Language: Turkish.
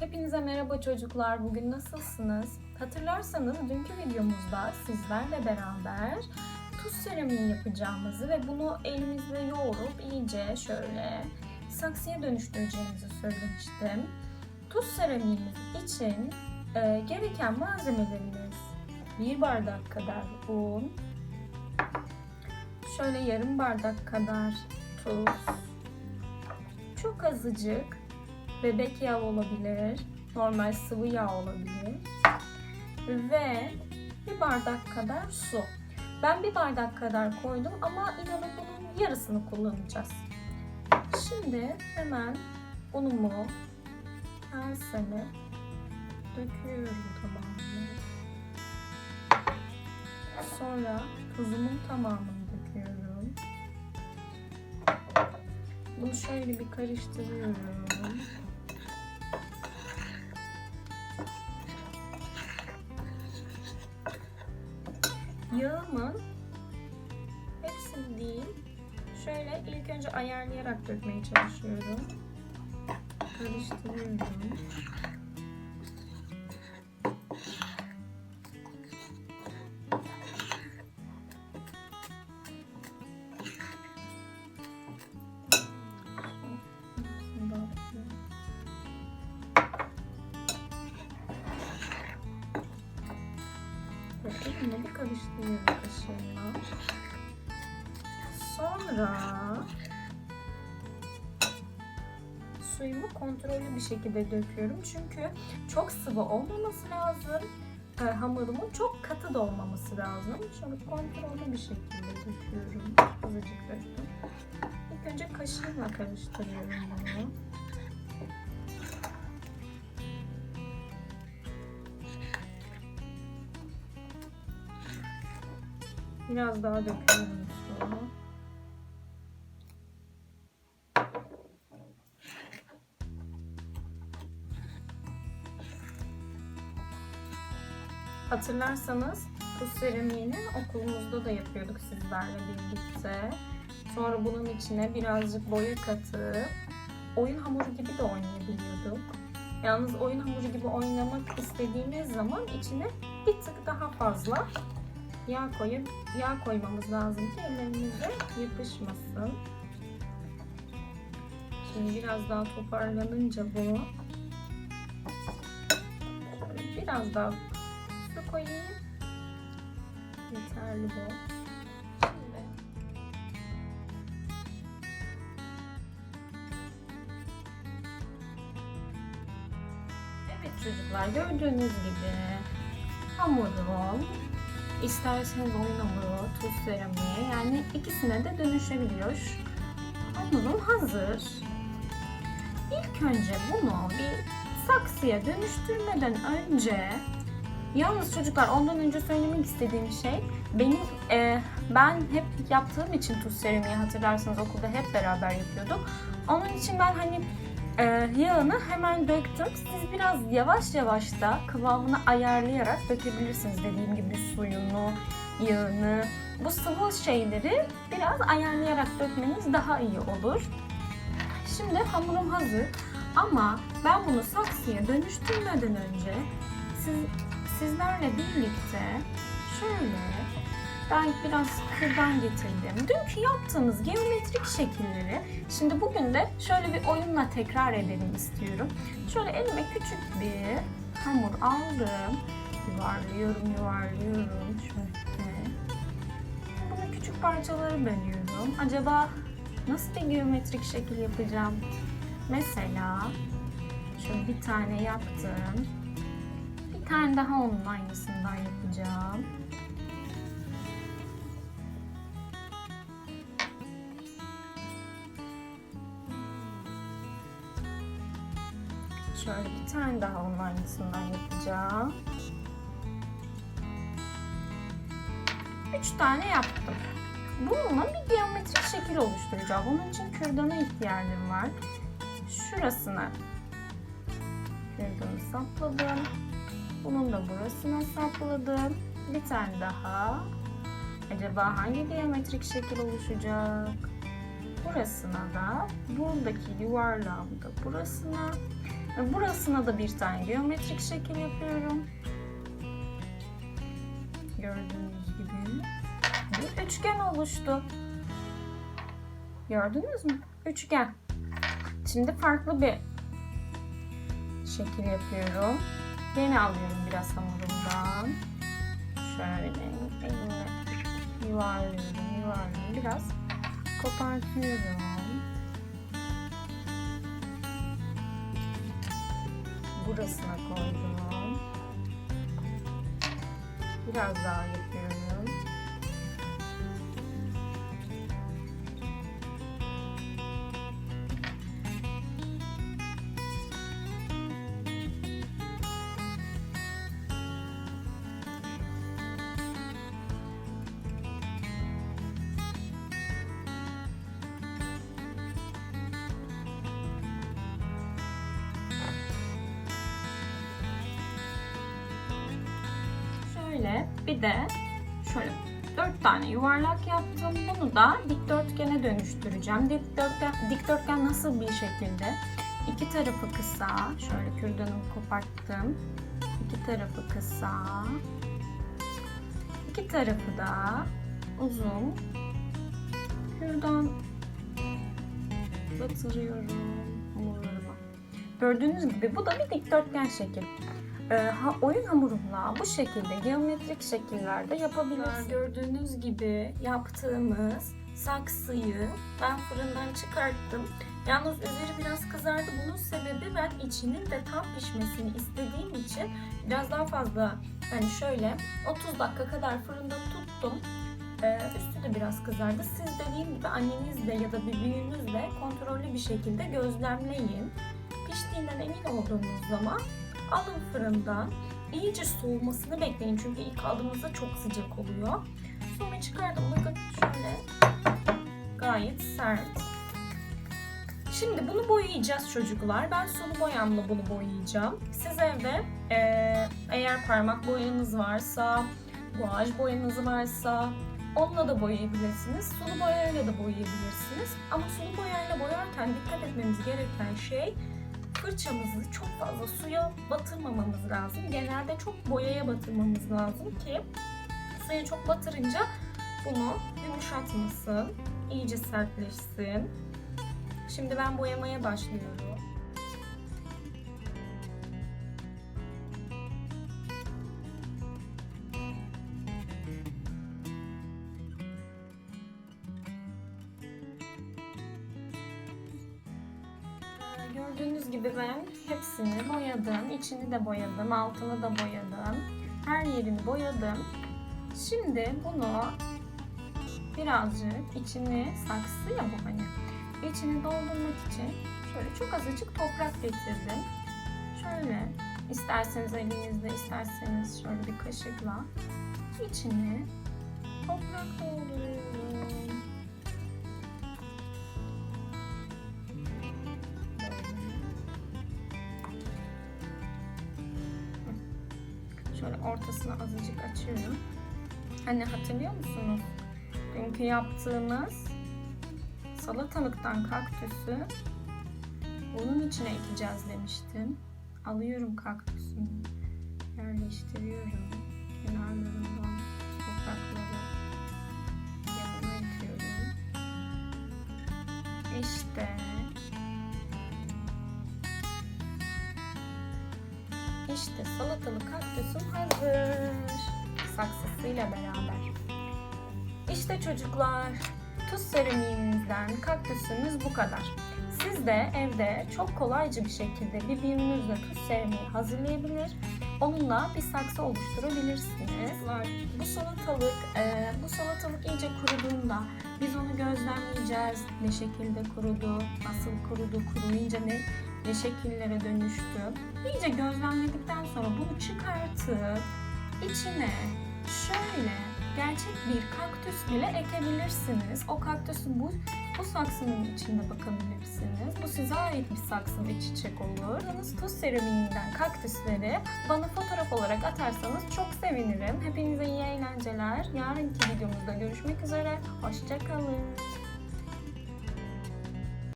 Hepinize merhaba çocuklar. Bugün nasılsınız? Hatırlarsanız dünkü videomuzda sizlerle beraber tuz seramiği yapacağımızı ve bunu elimizle yoğurup iyice şöyle saksıya dönüştüreceğimizi söylemiştim. Tuz seramiğimiz için e, gereken malzemelerimiz 1 bardak kadar un, şöyle yarım bardak kadar tuz, çok azıcık bebek yağı olabilir, normal sıvı yağ olabilir ve bir bardak kadar su. Ben bir bardak kadar koydum ama inanın bunun yarısını kullanacağız. Şimdi hemen unumu kaseme döküyorum tamamını. Sonra tuzumun tamamını Bunu şöyle bir karıştırıyorum. Yağımın hepsini değil, şöyle ilk önce ayarlayarak dökmeye çalışıyorum. Karıştırıyorum. Bir karıştırıyorum kaşığımla. Sonra suyumu kontrollü bir şekilde döküyorum. Çünkü çok sıvı olmaması lazım. E, hamurumun çok katı da olmaması lazım. Şöyle kontrollü bir şekilde döküyorum. Azıcık döktüm. İlk önce kaşığımla karıştırıyorum bunu. Biraz daha döküyorum su. Hatırlarsanız bu seramiğini okulumuzda da yapıyorduk sizlerle birlikte. Sonra bunun içine birazcık boya katıp oyun hamuru gibi de oynayabiliyorduk. Yalnız oyun hamuru gibi oynamak istediğimiz zaman içine bir tık daha fazla yağ koyup yağ koymamız lazım ki ellerimize yapışmasın. Şimdi biraz daha toparlanınca bu biraz daha su koyayım. Yeterli bu. Evet çocuklar gördüğünüz gibi hamurum İsterseniz oyun hamuru, tuz seramiği yani ikisine de dönüşebiliyor. Hamurum hazır. İlk önce bunu bir saksıya dönüştürmeden önce Yalnız çocuklar ondan önce söylemek istediğim şey benim e, ben hep yaptığım için tuz seramiği hatırlarsanız okulda hep beraber yapıyorduk. Onun için ben hani e, yağını hemen döktüm. Siz biraz yavaş yavaş da kıvamını ayarlayarak dökebilirsiniz. Dediğim gibi suyunu, yağını, bu sıvı şeyleri biraz ayarlayarak dökmeniz daha iyi olur. Şimdi hamurum hazır ama ben bunu saksıya dönüştürmeden önce siz, sizlerle birlikte şöyle ben biraz kırdan getirdim. Dünkü yaptığımız geometrik şekilleri şimdi bugün de şöyle bir oyunla tekrar edelim istiyorum. Şöyle elime küçük bir hamur aldım. Yuvarlıyorum, yuvarlıyorum şöyle. Bunu küçük parçalara bölüyorum. Acaba nasıl bir geometrik şekil yapacağım? Mesela şöyle bir tane yaptım. Bir tane daha onun aynısından yapacağım. Şöyle bir tane daha onun aynısından yapacağım. Üç tane yaptım. Bununla bir geometrik şekil oluşturacağım. Bunun için kürdana ihtiyacım var. Şurasına kürdanı sapladım. Bunun da burasına sapladım. Bir tane daha. Acaba hangi geometrik şekil oluşacak? Burasına da buradaki yuvarlağımı da burasına Burasına da bir tane geometrik şekil yapıyorum. Gördüğünüz gibi bir üçgen oluştu. Gördünüz mü? Üçgen. Şimdi farklı bir şekil yapıyorum. Yine alıyorum biraz hamurumdan. Şöyle elimle yuvarlıyorum, yuvarlıyorum. Biraz kopartıyorum. Burasına koydum. Biraz daha yapıyorum. Bir de şöyle dört tane yuvarlak yaptım. Bunu da dikdörtgene dönüştüreceğim. Dikdörtgen, dikdörtgen nasıl bir şekilde? İki tarafı kısa. Şöyle kürdanımı koparttım. İki tarafı kısa. İki tarafı da uzun. Kürdan batırıyorum hamurlarıma. Gördüğünüz gibi bu da bir dikdörtgen şekil. Ha, oyun hamurumla bu şekilde geometrik şekillerde yapabilirsiniz. Gördüğünüz gibi yaptığımız saksıyı ben fırından çıkarttım. Yalnız üzeri biraz kızardı. Bunun sebebi ben içinin de tam pişmesini istediğim için biraz daha fazla hani şöyle 30 dakika kadar fırında tuttum. Ee, üstü de biraz kızardı. Siz dediğim gibi annenizle ya da bir büyüğünüzle kontrollü bir şekilde gözlemleyin. Piştiğinden emin olduğunuz zaman alın fırından. İyice soğumasını bekleyin çünkü ilk aldığımızda çok sıcak oluyor. Sonra çıkardım. Bakın şöyle gayet sert. Şimdi bunu boyayacağız çocuklar. Ben sulu boyamla bunu boyayacağım. Siz evde eee, eğer parmak boyanız varsa, guaj boyanız varsa onunla da boyayabilirsiniz. Sulu boyayla da boyayabilirsiniz. Ama sulu boyayla boyarken dikkat etmemiz gereken şey fırçamızı çok fazla suya batırmamamız lazım. Genelde çok boyaya batırmamız lazım ki suya çok batırınca bunu yumuşatmasın, iyice sertleşsin. Şimdi ben boyamaya başlıyorum. Gördüğünüz gibi ben hepsini boyadım. İçini de boyadım, altını da boyadım. Her yerini boyadım. Şimdi bunu birazcık içini saksı ya bu hani. İçini doldurmak için şöyle çok azıcık toprak getirdim. Şöyle isterseniz elinizle isterseniz şöyle bir kaşıkla içine toprak dolduruyorum. Şöyle ortasını azıcık açıyorum. Hani hatırlıyor musunuz? Dünkü yaptığımız salatalıktan kaktüsü bunun içine ekeceğiz demiştim. Alıyorum kaktüsünü, yerleştiriyorum. Kenarlarından toprakları yanına ekiyorum. İşte İşte salatalık kaktüsüm hazır. Saksısıyla beraber. İşte çocuklar, tuz seramiğimizden kaktüsümüz bu kadar. Siz de evde çok kolayca bir şekilde bir birbirinize tuz seramiği hazırlayabilir. Onunla bir saksı oluşturabilirsiniz. Bu salatalık, e, bu salatalık iyice kuruduğunda biz onu gözlemleyeceğiz. Ne şekilde kurudu, nasıl kurudu, kuruyunca ne şekillere dönüştü. İyice gözlemledikten sonra bunu çıkartıp içine şöyle gerçek bir kaktüs bile ekebilirsiniz. O kaktüsün bu, bu saksının içinde bakabilirsiniz. Bu size ait bir saksı ve çiçek olur. Yalnız tuz seramiğinden kaktüsleri bana fotoğraf olarak atarsanız çok sevinirim. Hepinize iyi eğlenceler. Yarınki videomuzda görüşmek üzere. Hoşçakalın.